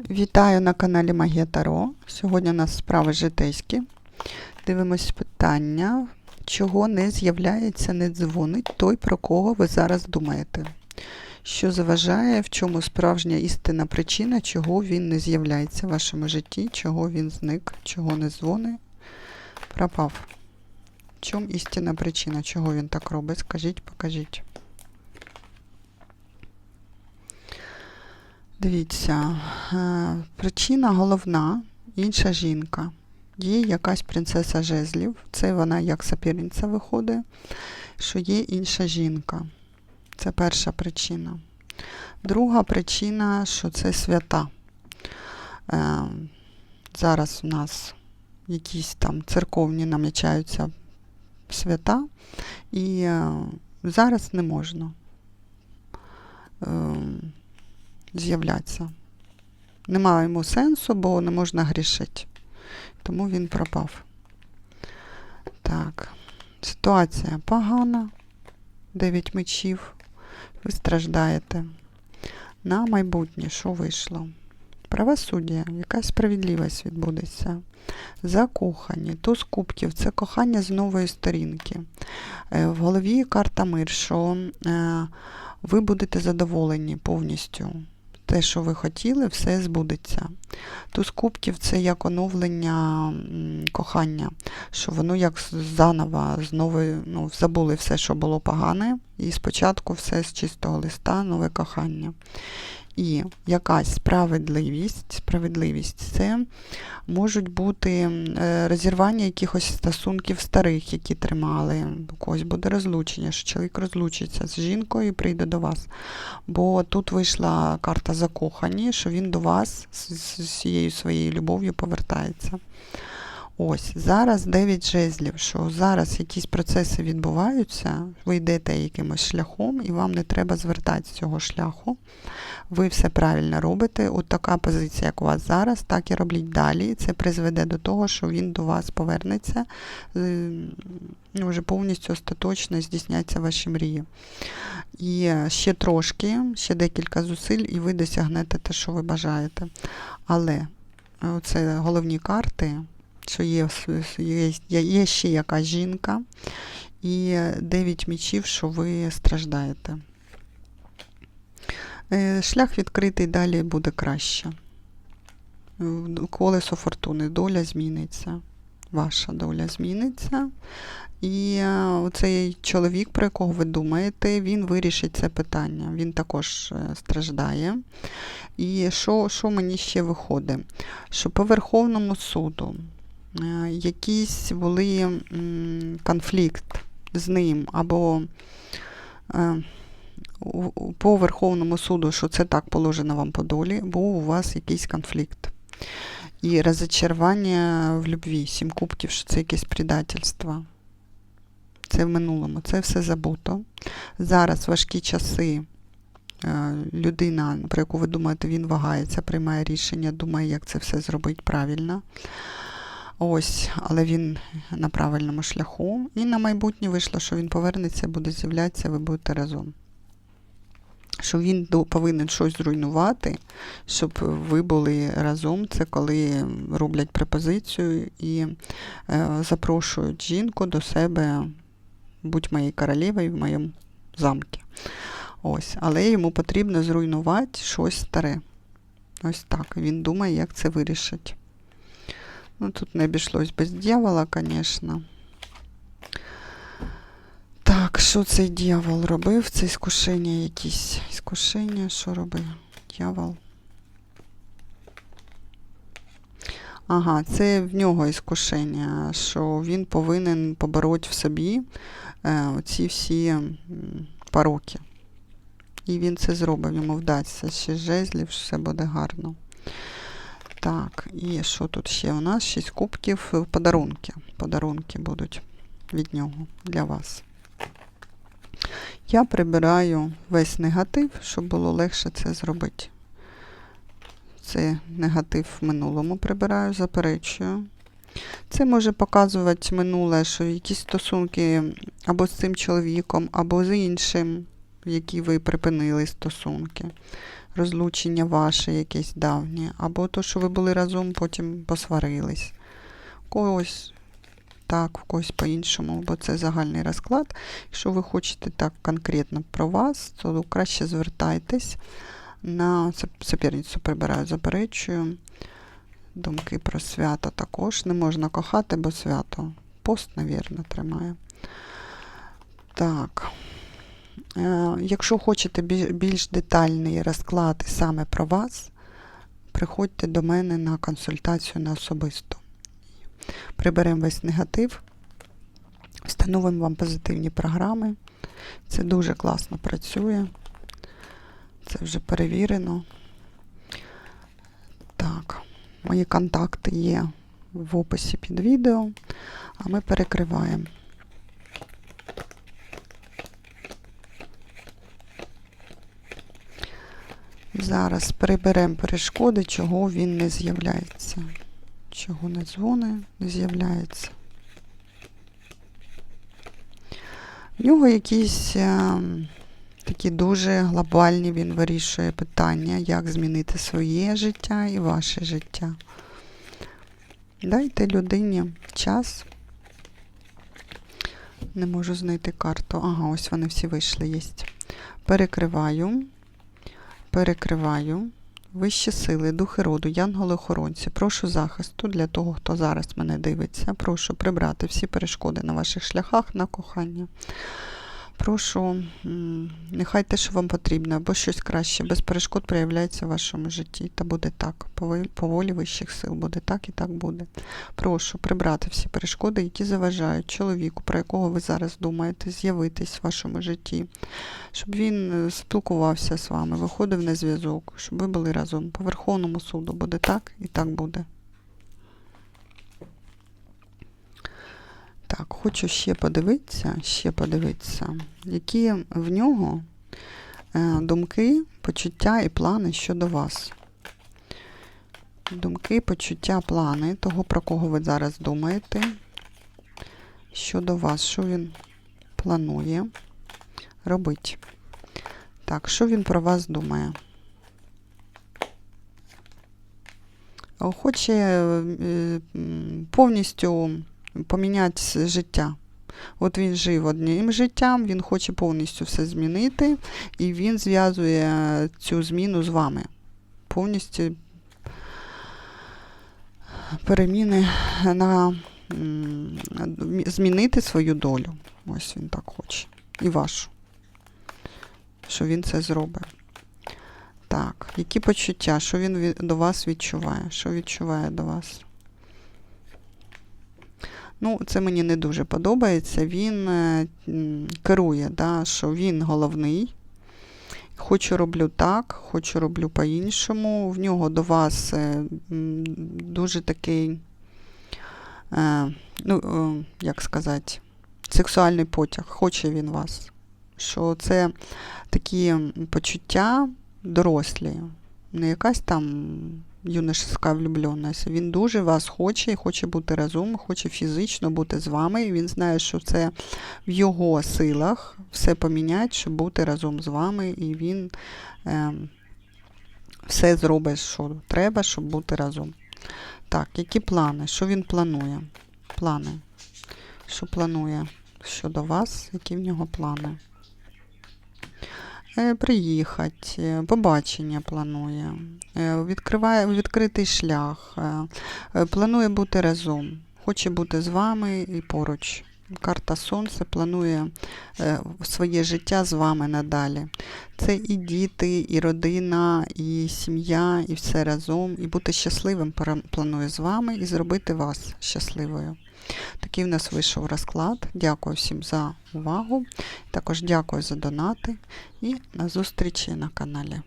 Вітаю на каналі Магія Таро. Сьогодні у нас справи житейські. Дивимось питання, чого не з'являється, не дзвонить той, про кого ви зараз думаєте. Що заважає, в чому справжня істинна причина, чого він не з'являється в вашому житті, чого він зник, чого не дзвонить, пропав. В чому істинна причина, чого він так робить? Скажіть, покажіть. Дивіться, е, причина головна, інша жінка. Є якась принцеса жезлів, це вона як соперниця виходить, що є інша жінка. Це перша причина. Друга причина, що це свята. Е, Зараз у нас якісь там церковні намічаються свята, і е, зараз не можна. З'являтися. Немає йому сенсу, бо не можна грішити. Тому він пропав. Так, ситуація погана. Дев'ять мечів. Ви страждаєте. На майбутнє, що вийшло? Правосуддя, якась справедливість відбудеться. Закохані, туз кубків це кохання з нової сторінки. Е, В голові карта мир, що е, ви будете задоволені повністю те, що ви хотіли, все збудеться. Туз кубків це як оновлення кохання, що воно як заново, знову ну, забули все, що було погане, і спочатку все з чистого листа, нове кохання. І якась справедливість, справедливість це можуть бути е, розірвання якихось стосунків старих, які тримали. У когось буде розлучення, що чоловік розлучиться з жінкою і прийде до вас. Бо тут вийшла карта закохані, що він до вас з всією своєю любов'ю повертається. Ось, зараз 9 жезлів, що зараз якісь процеси відбуваються, ви йдете якимось шляхом, і вам не треба звертати з цього шляху. Ви все правильно робите. От така позиція, як у вас зараз, так і робіть далі. Це призведе до того, що він до вас повернеться, ну, вже повністю остаточно здійсняться ваші мрії. І ще трошки, ще декілька зусиль, і ви досягнете те, що ви бажаєте. Але е, це головні карти, що є, є, є- ще якась жінка, і 9 мічів, що ви страждаєте. Е, Шлях відкритий далі буде краще. Е, Колесо фортуни, доля зміниться. Ваша доля зміниться. І е, оцей чоловік, про якого ви думаєте, він вирішить це питання. Він також страждає. І що, що мені ще виходить? Що по Верховному суду якісь були конфлікт з ним, або е, по Верховному суду, що це так положено вам по долі, був у вас якийсь конфлікт. І розочарування в любві, сім кубків, що це якесь предательство. Це в минулому, це все забуто. Зараз важкі часи. Е, Людина, про яку ви думаєте, він вагається, приймає рішення, думає, як це все зробити правильно. Ось, але він на правильному шляху. І на майбутнє вийшло, що він повернеться, буде з'являтися, ви будете разом. Що він повинен щось зруйнувати, щоб ви були разом. Це коли роблять пропозицію і е, запрошують жінку до себе, будь моєю королевою в моєму замку. Ось, але йому потрібно зруйнувати щось старе. Ось так. Він думає, як це вирішить. Ну, тут не обійшлось без дьявола, звісно. Так, що цей дьявол робив? Це іскушення якісь. Іскушення, що робив? Дьявол. Ага, це в нього іскушення, що він повинен побороти в собі е, оці всі пороки. І він це зробить, йому вдасться. Ще жезлів, все буде гарно. Так, і що тут ще у нас? Шість кубків, е, подарунки. Подарунки будуть від нього для вас. Я прибираю весь негатив, щоб було легше це зробити. Це негатив в минулому прибираю, заперечую. Це може показувати минуле, що якісь стосунки або з цим чоловіком, або з іншим в якій ви припинили стосунки, розлучення ваше якесь давнє, або то, що ви були разом, потім посварились. Когось так, в когось по-іншому, бо це загальний розклад. Якщо ви хочете так конкретно про вас, то краще звертайтесь на суперницю прибираю, заперечую. Думки про свято також. Не можна кохати, бо свято. Пост, навірно, тримає. Так. Е, Якщо хочете більш детальний розклад саме про вас, приходьте до мене на консультацію на особисто. Приберемо весь негатив, встановимо вам позитивні програми. Це дуже класно працює. Це вже перевірено. Так, мої контакти є в описі під відео, а ми перекриваємо. Зараз приберемо перешкоди, чого він не з'являється. Чого не дзвони, не з'являється. В нього якісь е, такі дуже глобальні, він вирішує питання, як змінити своє життя і ваше життя. Дайте людині час. Не можу знайти карту. Ага, ось вони всі вийшли, є. Перекриваю. Перекриваю. Вищі сили, духи роду, янголи-охоронці, прошу захисту для того, хто зараз мене дивиться. Прошу прибрати всі перешкоди на ваших шляхах на кохання. Прошу, нехай те, що вам потрібно, або щось краще, без перешкод проявляється в вашому житті. Та буде так. По волі вищих сил буде так і так буде. Прошу прибрати всі перешкоди, які заважають чоловіку, про якого ви зараз думаєте, з'явитись в вашому житті, щоб він е, спілкувався з вами, виходив на зв'язок, щоб ви були разом. По Верховному суду буде так і так буде. Так, хочу ще подивитися, ще подивитися, які в нього е, думки, почуття і плани щодо вас. Думки, почуття, плани того, про кого ви зараз думаєте. Щодо вас, що він планує робити. Так, що він про вас думає? Хоче е, повністю поміняти життя. От він жив одним життям, він хоче повністю все змінити, і він зв'язує цю зміну з вами. Повністю переміни на змінити свою долю. Ось він так хоче. І вашу. Що він це зробить. Так, які почуття? Що він до вас відчуває? Що відчуває до вас? Ну, це мені не дуже подобається. Він е, керує, да, що він головний. Хочу роблю так, хочу роблю по-іншому. В нього до вас е, дуже такий, е, ну, як сказати, сексуальний потяг. Хоче він вас. Що це такі почуття дорослі, не якась там юношеська влюбленість. Він дуже вас хоче і хоче бути разом, хоче фізично бути з вами. І він знає, що це в його силах все поміняти, щоб бути разом з вами. І він е, все зробить, що треба, щоб бути разом. Так, які плани? Що він планує? Плани. Що планує щодо вас? Які в нього плани? Е, Приїхати, е, побачення планує, е, відкриває відкритий шлях, планує бути разом, хоче бути з вами і поруч. Карта Сонце планує своє життя з вами надалі. Це і діти, і родина, і сім'я, і все разом. І бути щасливим планує з вами і зробити вас щасливою. Такий в нас вийшов розклад. Дякую всім за увагу. Також дякую за донати і на зустрічі на каналі.